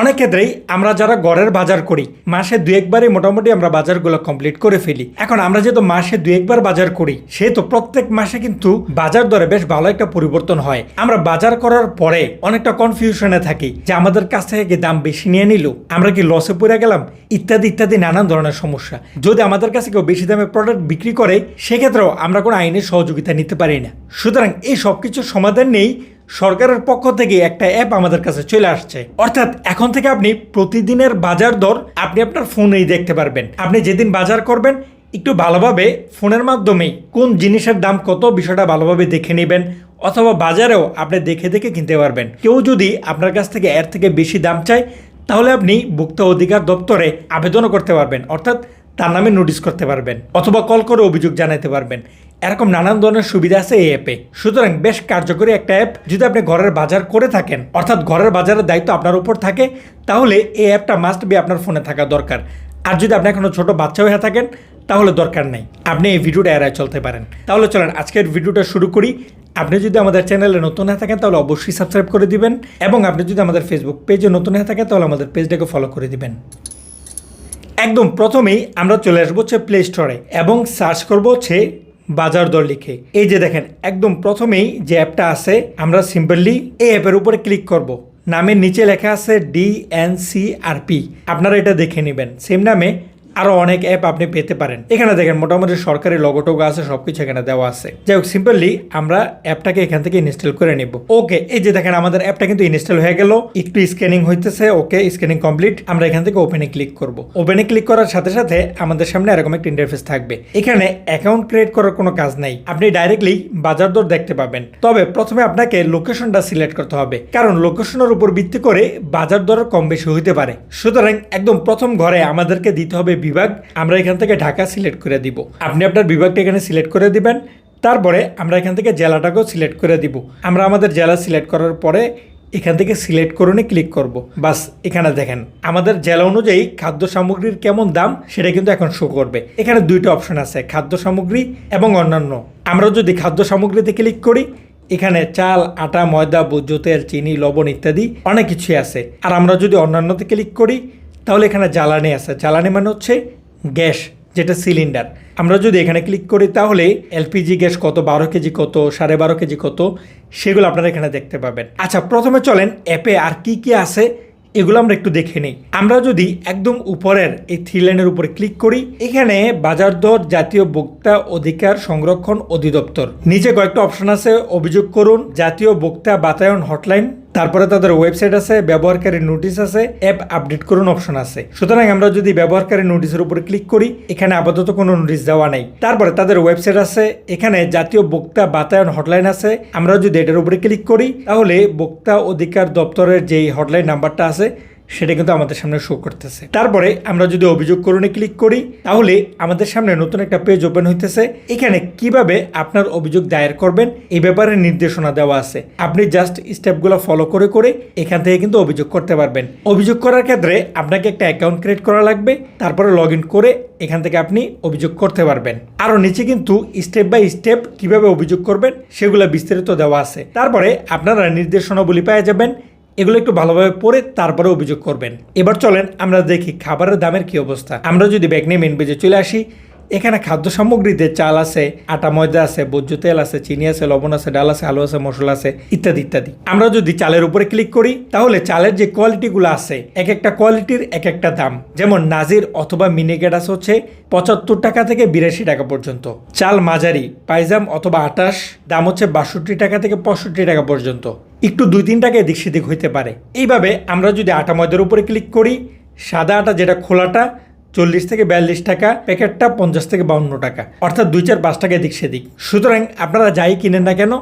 অনেক ক্ষেত্রেই আমরা যারা ঘরের বাজার করি, মাসে দু একবারই মোটামুটি আমরা বাজারগুলো কমপ্লিট করে ফেলি। এখন আমরা যেহেতু মাসে দু একবার বাজার করি, সেহেতু প্রত্যেক মাসে কিন্তু বাজার দরে বেশ ভালো একটা পরিবর্তন হয়। আমরা বাজার করার পরে অনেকটা কনফিউশনে থাকি যে আমাদের কাছ থেকে কি দাম বেশি নিয়ে নিল? আমরা কি লসে পড়ে গেলাম? ইত্যাদি ইত্যাদি, নানান ধরনের সমস্যা। যদি আমাদের কাছে কেউ বেশি দামে প্রোডাক্ট বিক্রি করে, সেক্ষেত্রেও আমরা কোনো আইনের সহযোগিতা নিতে পারি না। সুতরাং এই সব কিছুর সমাধান নেই সরকারের পক্ষ থেকে একটা অ্যাপ আমাদের কাছে চলে আসছে। অর্থাৎ এখন থেকে আপনি প্রতিদিনের বাজার দর আপনি আপনার ফোনেই দেখতে পারবেন। আপনি যেদিন বাজার করবেন, একটু ভালোভাবে ফোনের মাধ্যমেই কোন জিনিসের দাম কত বিষয়টা ভালোভাবে দেখে নেবেন, অথবা বাজারেও আপনি দেখে দেখে কিনতে পারবেন। কেউ যদি আপনার কাছ থেকে এর থেকে বেশি দাম চায়, তাহলে আপনি ভোক্তা অধিকার দপ্তরে আবেদনও করতে পারবেন। অর্থাৎ তার নামে নোটিশ করতে পারবেন, অথবা কল করে অভিযোগ জানাতে পারবেন। এরকম নানান ধরনের সুবিধা আছে এই অ্যাপে সুতরাং বেশ কার্যকরী একটা অ্যাপ যদি আপনি ঘরের বাজার করে থাকেন, অর্থাৎ ঘরের বাজারের দায়িত্ব আপনার উপর থাকে, তাহলে এই অ্যাপটা মাস্ট বি আপনার ফোনে থাকা দরকার। আর যদি আপনি এখনও ছোট বাচ্চা হয়ে থাকেন, তাহলে দরকার নেই। আপনি এই ভিডিওটা এড়ায় চলতে পারেন। তাহলে চলেন, আজকের ভিডিওটা শুরু করি। আপনি যদি আমাদের চ্যানেলে নতুন হয়ে থাকেন, তাহলে অবশ্যই সাবস্ক্রাইব করে দিবেন। এবং আপনি যদি আমাদের ফেসবুক পেজে নতুন হয়ে থাকেন, তাহলে আমাদের পেজটাকে ফলো করে দিবেন। একদম প্রথমেই আমরা চলে আসব হচ্ছে প্লে স্টোরে এবং সার্চ করব হচ্ছে বাজার দর লিখে। এই যে দেখেন, একদম প্রথমেই যে অ্যাপটা আছে, আমরা সিম্পলি এই অ্যাপের উপরে ক্লিক করব। নামের নিচে লেখা আছে D N C R P আপনারা এটা দেখে নেবেন। সেম নামে আরও অনেক অ্যাপ আপনি পেতে পারেন। এখানে দেখেন মোটামুটি সরকারি লগো টোগো আছে সব কিছু এখানে দেওয়া আছে। যাই হোক সিম্পলি আমরা অ্যাপটাকে এখান থেকে ইনস্টল করে নিব। ওকে এই যে দেখেন আমাদের অ্যাপটা কিন্তু ইনস্টল হয়ে গেল। একটু স্ক্যানিং হইতেছে ওকে স্ক্যানিং কমপ্লিট আমরা এখান থেকে ওপেনে ক্লিক করব। ওপেনে ক্লিক করার সাথে সাথে আমাদের সামনে এরকম একটা ইন্টারফেস থাকবে। এখানে অ্যাকাউন্ট ক্রিয়েট করার কোনো কাজ নাই। আপনি ডাইরেক্টলি বাজার দর দেখতে পাবেন। তবে প্রথমে আপনাকে লোকেশনটা সিলেক্ট করতে হবে। কারণ লোকেশনের উপর ভিত্তি করে বাজার দর কম বেশি হইতে পারে। সুতরাং একদম প্রথম ঘরে আমাদেরকে দিতে হবে বিভাগ আমরা এখান থেকে ঢাকা সিলেক্ট করে দিব। আপনি আপনার বিভাগটা এখানে সিলেক্ট করে দিবেন, তারপরে আমরা এখান থেকে জেলাটাকেও সিলেক্ট করে দিব। আমরা আমাদের জেলা সিলেক্ট করার পরে এখান থেকে সিলেক্ট করুনে ক্লিক করব। বাস, এখানে দেখেন, আমাদের জেলা অনুযায়ী খাদ্য সামগ্রীর কেমন দাম সেটা কিন্তু এখন শো করবে। এখানে দুইটা অপশন আছে, খাদ্য সামগ্রী এবং অন্যান্য। আমরা যদি খাদ্য সামগ্রীতে ক্লিক করি, এখানে চাল, আটা, ময়দা ভোজ্য তেল চিনি, লবণ ইত্যাদি অনেক কিছুই আছে। আর আমরা যদি অন্যান্যতে ক্লিক করি তাহলে এখানে জ্বালানি আছে। জ্বালানি মানে হচ্ছে গ্যাস, যেটা সিলিন্ডার। আমরা যদি এখানে ক্লিক করি তাহলে এলপিজি গ্যাস কত, বারো কেজি কত, সাড়ে বারো কেজি কত, সেগুলো আপনারা এখানে দেখতে পাবেন। আচ্ছা প্রথমে চলেন অ্যাপে আর কি কি আছে, এগুলো আমরা একটু দেখে নিই। আমরা যদি একদম উপরের এই থ্রি লাইনের উপরে ক্লিক করি, এখানে বাজার দর, জাতীয় ভোক্তা অধিকার সংরক্ষণ অধিদপ্তর। নিচে কয়েকটা অপশন আছে, অভিযোগ করুন, জাতীয় ভোক্তা বাতায়ন হটলাইন তারপরে তাদের ওয়েবসাইট আছে, ব্যবহারকারী নোটিশ আছে অ্যাপ আপডেট করুন অপশন আছে। সুতরাং আমরা যদি ব্যবহারকারী নোটিশের উপর ক্লিক করি, এখানে আপাতত কোনো নোটিশ দেওয়া নাই। তারপরে তাদের ওয়েবসাইট আছে, এখানে জাতীয় বক্তা বাতায়ন হটলাইন আছে। আমরা যদি এটার উপরে ক্লিক করি, তাহলে বক্তা অধিকার দপ্তরের যেই হটলাইন নাম্বারটা আছে সেটা কিন্তু আমাদের সামনে শো করতেছে। তারপরে আমরা যদি অভিযোগ করুনে ক্লিক করি, তাহলে আমাদের সামনে নতুন একটা পেজ ওপেন হইতেছে। এখানে কীভাবে আপনার অভিযোগ দায়ের করবেন, এই ব্যাপারে নির্দেশনা দেওয়া আছে। আপনি জাস্ট স্টেপগুলো ফলো করে করে এখান থেকে কিন্তু অভিযোগ করতে পারবেন। অভিযোগ করার ক্ষেত্রে আপনাকে একটা অ্যাকাউন্ট ক্রিয়েট করা লাগবে, তারপরে লগ করে এখান থেকে আপনি অভিযোগ করতে পারবেন। আরও নিচে কিন্তু স্টেপ বাই স্টেপ কীভাবে অভিযোগ করবেন, সেগুলো বিস্তারিত দেওয়া আছে। তারপরে আপনারা নির্দেশনাবলী পেয়ে যাবেন এগুলো একটু ভালোভাবে পড়ে তারপরে অভিযোগ করবেন। এবার চলেন আমরা দেখি খাবারের দামের কি অবস্থা। আমরা যদি ব্যাগ নিয়ে মেন বেজে চলে আসি এখানে খাদ্য সামগ্রীতে চাল আছে, আটা, ময়দা আছে ভোজ্য তেল আছে, চিনি আছে, লবণ আছে, ডাল আছে, আলু আছে, মশলা আছে, ইত্যাদি ইত্যাদি। আমরা যদি চালের উপরে ক্লিক করি, তাহলে চালের যে কোয়ালিটিগুলো আছে, এক একটা কোয়ালিটির এক একটা দাম। যেমন নাজির অথবা মিনিকেট আছে হচ্ছে পঁচাত্তর টাকা থেকে বিরাশি টাকা পর্যন্ত। চাল মাঝারি পাইজাম অথবা আটাশ, দাম হচ্ছে বাষট্টি টাকা থেকে পঁয়ষট্টি টাকা পর্যন্ত। একটু দুই তিন টাকা এদিক সেদিক হইতে পারে। এইভাবে আমরা যদি আটা, ময়দার উপরে ক্লিক করি, সাদা আটা যেটা খোলাটা চল্লিশ থেকে বিয়াল্লিশ টাকা, প্যাকেটটা পঞ্চাশ থেকে বাউন্ন টাকা। অর্থাৎ দুই চার পাঁচ টাকা এদিক সেদিক। সুতরাং আপনারা যাই কিনেন না কেন,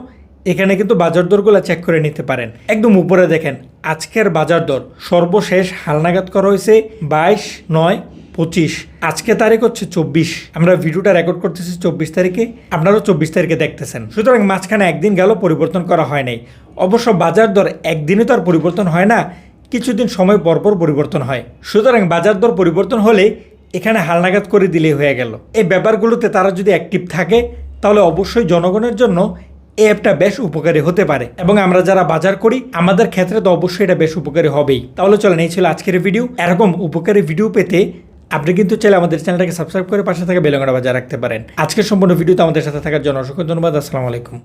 এখানে কিন্তু বাজার দরগুলো চেক করে নিতে পারেন। একদম উপরে দেখেন, আজকের বাজার দর। সর্বশেষ হালনাগাদ করা হয়েছে বাইশ নয় পঁচিশ। আজকে তারিখ হচ্ছে চব্বিশ। আমরা ভিডিওটা রেকর্ড করতেছি চব্বিশ তারিখে। আপনারাও চব্বিশ তারিখে দেখতেছেন। সুতরাং মাঝখানে একদিন গেল, পরিবর্তন করা হয় নাই। অবশ্য বাজার দর একদিনে তো আর পরিবর্তন হয় না কিছুদিন সময় পরপর পরিবর্তন হয়। সুতরাং বাজার দর পরিবর্তন হলে এখানে হালনাগাদ করে দিলেই হয়ে গেল। এই ব্যাপারগুলোতে তারা যদি অ্যাক্টিভ থাকে, তাহলে অবশ্যই জনগণের জন্য এই অ্যাপটা বেশ উপকারী হতে পারে। এবং আমরা যারা বাজার করি, আমাদের ক্ষেত্রে তো অবশ্যই এটা বেশ উপকারী হবেই। তাহলে চলেন, এই ছিল আজকের ভিডিও এরকম উপকারী ভিডিও পেতে আপনি কিন্তু চাইলে আমাদের চ্যানেলটাকে সাবস্ক্রাইব করে পাশে থাকা বেলঙ্গা বাজার রাখতে পারেন। আজকের সম্পূর্ণ ভিডিওতে আমাদের সাথে থাকার জন্য অসংখ্য ধন্যবাদ। আসসালামু আলাইকুম।